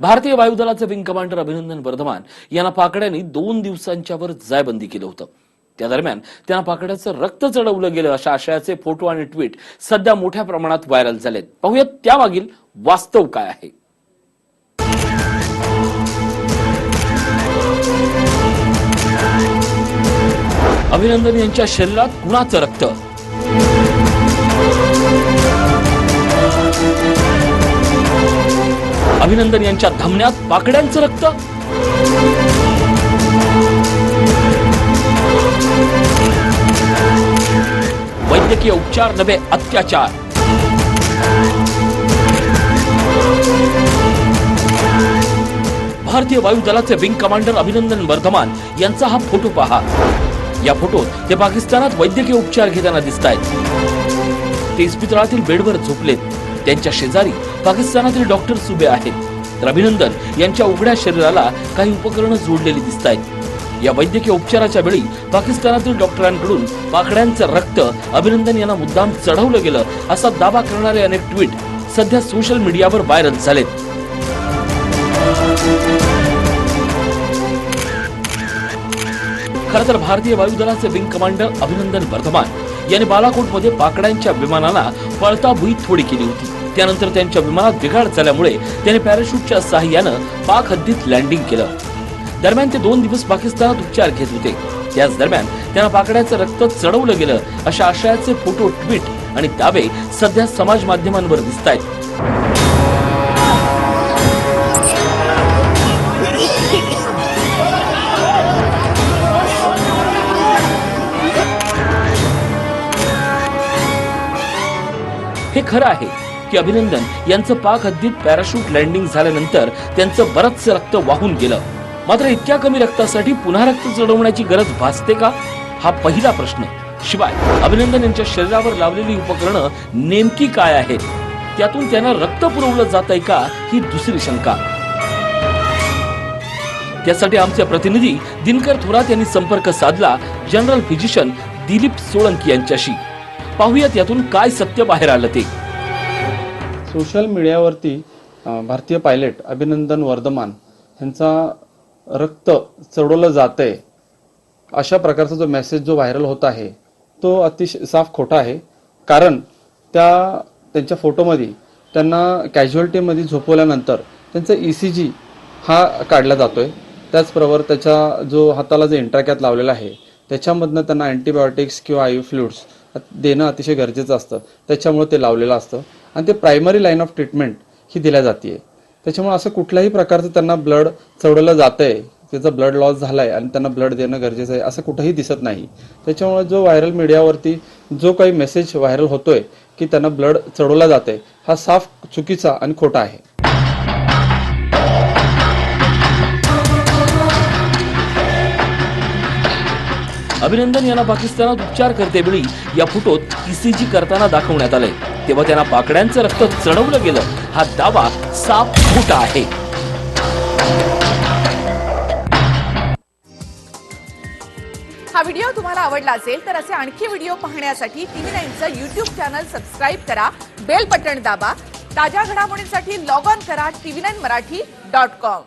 भारतीय वायुदलाचे wing commander Abhinandan Varthaman यांना पाकड्यांनी दोन दिवसांच्या वर जायबंदी केलं होतं. त्या दरम्यान त्यांना पाकड्याचं रक्त चढवलं गेलं अशा आशयाचे फोटो आणि ट्विट सध्या मोठ्या प्रमाणात व्हायरल झालेत. पाहूयात त्यामागील वास्तव काय आहे. अभिनंदन यांच्या शरीरात कुणाचं रक्त? अभिनंदन यांच्या धमन्यात पाकड्यांचं रक्त. वैद्यकीय उपचार नव्हे अत्याचार. भारतीय वायुदलाचे विंग कमांडर अभिनंदन वर्धमान यांचा हा फोटो पहा. या फोटोत ते पाकिस्तानात वैद्यकीय उपचार घेताना दिसत आहेत ते इस्पितळातील बेडवर झोपलेत. त्यांच्या शेजारी पाकिस्तानातील डॉक्टर सुबे आहेत. तर अभिनंदन यांच्या उघड्या शरीराला काही उपकरणं जोडलेली दिसत आहेत या वैद्यकीय उपचाराच्या वेळी पाकिस्तानातील डॉक्टरांकडून पाकड्यांचं रक्त अभिनंदन यांना मुद्दाम चढवलं गेलं असा दावा करणारे अनेक ट्विट सध्या सोशल मीडियावर व्हायरल झालेत. खरं तर भारतीय वायुदलाचे विंग कमांडर अभिनंदन वर्धमान यांनी बालाकोटमध्ये पाकड्यांच्या विमानाला पळता भुईत थोडी केली होती. त्यानंतर त्यांच्या विमानात बिघाड झाल्यामुळे त्यांनी पॅराशूटच्या सहाय्यानं पाक हद्दीत लँडिंग केलं. दरम्यान ते दोन दिवस पाकिस्तानात उपचार घेत होते. त्याच दरम्यान त्यांना पाकड्याचं रक्त चढवलं गेलं अशा आशयाचे फोटो ट्विट आणि दावे सध्या समाज माध्यमांवर दिसत आहेत हे खरं आहे. की अभिनंदन. यांचं पाक हद्दीत पॅराशूट लँडिंग झाल्यानंतर त्यांचं बरंचसं रक्त वाहून गेलं. मात्र इतक्या कमी रक्तासाठी पुन्हा रक्त चढवण्याची गरज भासते का? हा पहिला प्रश्न. शिवाय अभिनंदन यांच्या शरीरावर लावलेली उपकरणं नेमकी काय आहेत? त्यातून त्यांना रक्त पुरवलं जात आहे का? ही दुसरी शंका. त्यासाठी आमचे प्रतिनिधी दिनकर थोरात यांनी संपर्क साधला जनरल फिजिशियन दिलीप सोळंकी यांच्याशी. पाहूयात यातून काय सत्य बाहेर आलं ते. सोशल मीडियावरती भारतीय पायलट अभिनंदन वर्धमान यांचा रक्त चढवलं जातंय अशा प्रकारचा जो मेसेज जो व्हायरल होत आहे तो अतिशय साफ खोटा आहे. कारण त्या त्यांच्या फोटोमध्ये त्यांना कॅज्युअल्टीमध्ये झोपवल्यानंतर त्यांचा ई सी जी हा काढला जातो आहे त्याचबरोबर त्याच्या जो हाताला जो इंट्राकॅत लावलेला आहे त्याच्यामधनं त्यांना अँटीबायोटिक्स किंवा आयु फ्लुड्स देणं अतिशय गरजेचं असतं. त्याच्यामुळे ते लावलेलं असतं. आणि ते प्रायमरी लाईन ऑफ ट्रीटमेंट ही दिल्या जाते त्याच्यामुळे असं कुठल्याही प्रकारचं त्यांना ब्लड चढवलं आहे त्याचा ब्लड लॉस झालाय आणि त्यांना ब्लड देणं गरजेचं आहे असं कुठंही दिसत नाही. त्याच्यामुळे जो व्हायरल मीडियावरती जो काही मेसेज व्हायरल होतोय की त्यांना ब्लड चढवला जाते हा साफ चुकीचा आणि खोटा आहे. अभिनंदन यांना पाकिस्तानात उपचार करतेवेळी या फोटोत ईसीजी करताना दाखवण्यात आले तेव्हा त्यांना बाकड्यांचं रक्त चढवलं गेलं. हा दावा साफ खोटा आहे. हा व्हिडिओ तुम्हाला आवडला असेल तर असे आणखी व्हिडिओ पाहण्यासाठी टीव्ही नाईनचं युट्यूब चॅनल सबस्क्राईब करा बेल बटन दाबा ताज्या घडामोडींसाठी लॉग ऑन करा TV nine Marathi dot com